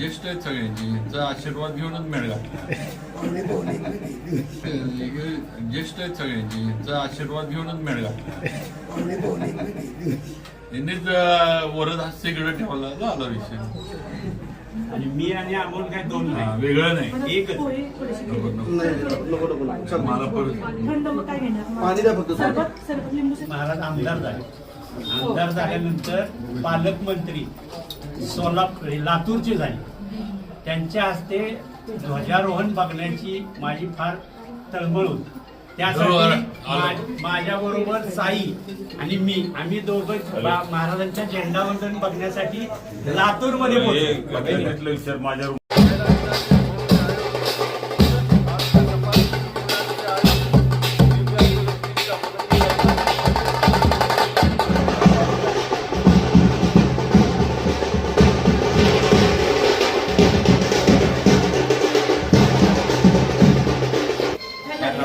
ज्येष्ठ आहेत सगळ्यांची यांचा आशीर्वाद घेऊनच मिळाला. ज्येष्ठ आहेत सगळ्यांची यांचा आशीर्वाद घेऊनच मिळाला. यांनीच वरद हास्य इकडे ठेवला. झाला विषय. आणि मी आणि अमोल काय दोन नाही. वेगळं नाही. एकच. मला परत. महाराज आमदार झाले. आमदार झाल्यानंतर पालकमंत्री सोलापूर हे लातूरचे झाले. त्यांच्या हस्ते ध्वजारोहण बघण्याची माझी फार तळमळ होती. त्यासाठी माझ्या बरोबर साई आणि मी आम्ही दोघं महाराजांच्या झेंडावंदन बघण्यासाठी लातूरमध्ये पोहोचलो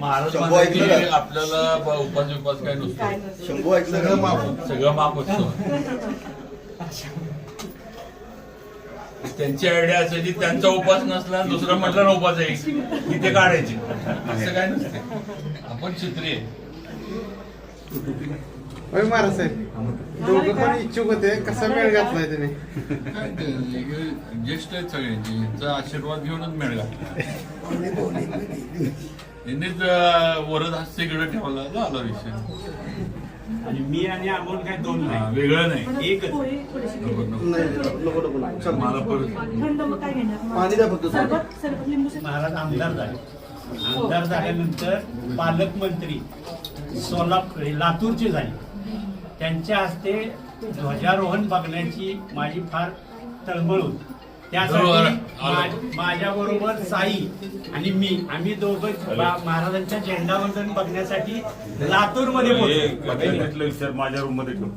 महाराज शंभू ऐकलं की का? आपल्याला ब- उपास उपास काय काय नसतो. नसतं. शंभू ऐकलं का? माफ सगळं माफ असतं त्यांची आयडिया असायची त्यांचा उपास नसला दुसरा म्हटलं ना उपास आहे. की ते काढायचे. असं काय नसते. आपण क्षत्रिय आहे. होय महाराज साहेब. दोघं पण इच्छुक होते. कसा मेळ घातलाय त्याने? काय ते, ज्येष्ठ आहेत सगळ्यांची यांचा आशीर्वाद घेऊनच मिळाला यांनीच अं, वरद हास्य इकडे ठेवला झाला विषय आणि मी आणि अमोल काय दोन हा, नाही वेगळं नाही थोडीशी नको, नको. नाही नको नको नको चल. मला परत थंड मग काय घेणार पाणी द्या फक्त थोडं. सरबत सरबत लिंबू सरबत. महाराज आमदार झाले आमदार झाल्यानंतर पालकमंत्री सोलापूर हे लातूरचे झाले त्यांच्या हस्ते ध्वजारोहण बघण्याची माझी फार तळमळ होती. त्यासाठी माझ्या बरोबर साई आणि मी आम्ही दोघं महाराजांच्या झेंडावंदन बघण्यासाठी लातूरमध्ये पोहोचलो. विचार माझ्या रूममध्ये ठेव.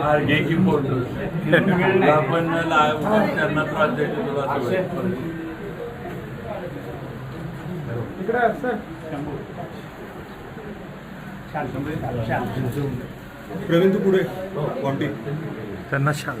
हा, घे की फोटो. आपण त्यांना त्रास सर. प्रवीण तू पुढे कॉन्टी त्यांना शांत